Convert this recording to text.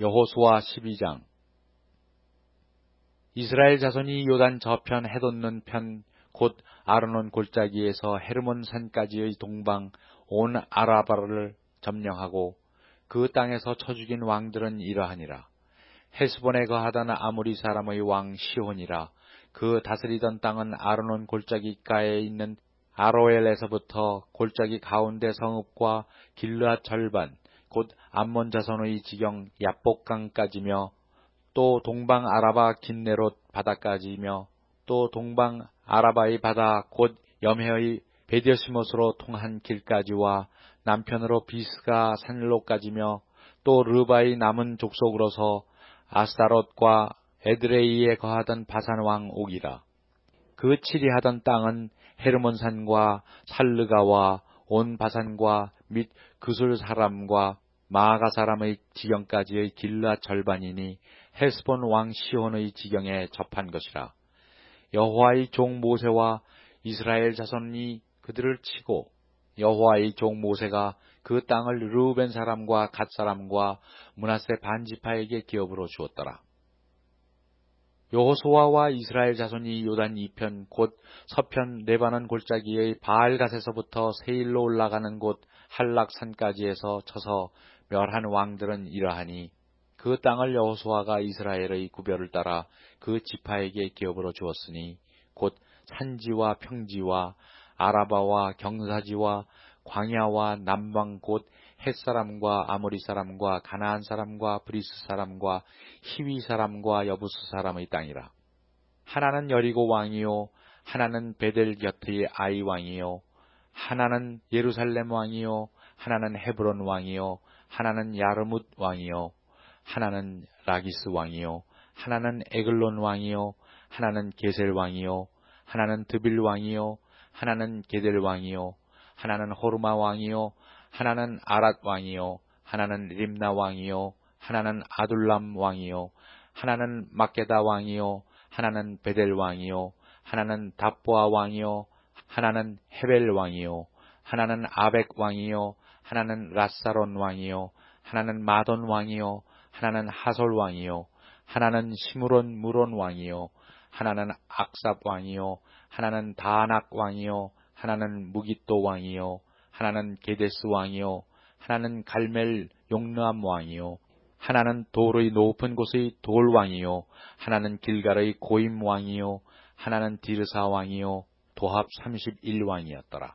여호수아 12장 이스라엘 자손이 요단 저편 해돋는 편 곧 아르논 골짜기에서 헤르몬 산까지의 동방 온 아라바를 점령하고 그 땅에서 쳐 죽인 왕들은 이러하니라. 헤스본에 거하던 아무리 사람의 왕 시혼이라 그 다스리던 땅은 아르논 골짜기가에 있는 아로엘에서부터 골짜기 가운데 성읍과 길르앗 절반 곧 암몬 자손의 지경 야복강까지며 또 동방 아라바 긴네롯 바다까지며 또 동방 아라바의 바다 곧 염해의 베디어시못으로 통한 길까지와 남편으로 비스가 산로까지며 또 르바의 남은 족속으로서 아스타롯과 에드레이에 거하던 바산왕 옥이라. 그 치리하던 땅은 헤르몬산과 살르가와 온 바산과 및 그술 사람과 마아가 사람의 지경까지의 길라 절반이니 헤스본 왕 시온의 지경에 접한 것이라. 여호와의 종 모세와 이스라엘 자손이 그들을 치고 여호와의 종 모세가 그 땅을 르우벤 사람과 갓 사람과 문하세 반지파에게 기업으로 주었더라. 여호수아와 이스라엘 자손이 요단 이편 곧 서편 네바논 골짜기의 바알갓에서부터 세일로 올라가는 곳 한락산까지에서 쳐서 멸한 왕들은 이러하니 그 땅을 여호수아가 이스라엘의 구별을 따라 그 지파에게 기업으로 주었으니 곧 산지와 평지와 아라바와 경사지와 광야와 남방 곧 햇사람과 아모리 사람과 가나안 사람과 브리스 사람과 히위 사람과 여부스 사람의 땅이라. 하나는 여리고 왕이요 하나는 베델 곁의 아이 왕이요 하나는 예루살렘 왕이요 하나는 헤브론 왕이요 하나는 야르뭇 왕이요 하나는 라기스 왕이요 하나는 에글론 왕이요 하나는 게셀 왕이요 하나는 드빌 왕이요 하나는 게델 왕이요 하나는 호르마 왕이요 하나는 아랏 왕이요 하나는 림나 왕이요 하나는 아둘람 왕이요 하나는 마케다 왕이요 하나는 베델 왕이요 하나는 답보아 왕이요 하나는 헤벨 왕이요 하나는 아벡 왕이요 하나는 라사론 왕이요 하나는 마돈 왕이요 하나는 하솔 왕이요 하나는 시무론 무론 왕이요 하나는 악삽 왕이요 하나는 다낙 왕이요 하나는 무기또 왕이요 하나는 게데스 왕이요 하나는 갈멜 용르암 왕이요 하나는 돌의 높은 곳의 돌 왕이요 하나는 길갈의 고임 왕이요 하나는 디르사 왕이요 도합 31 왕이었더라.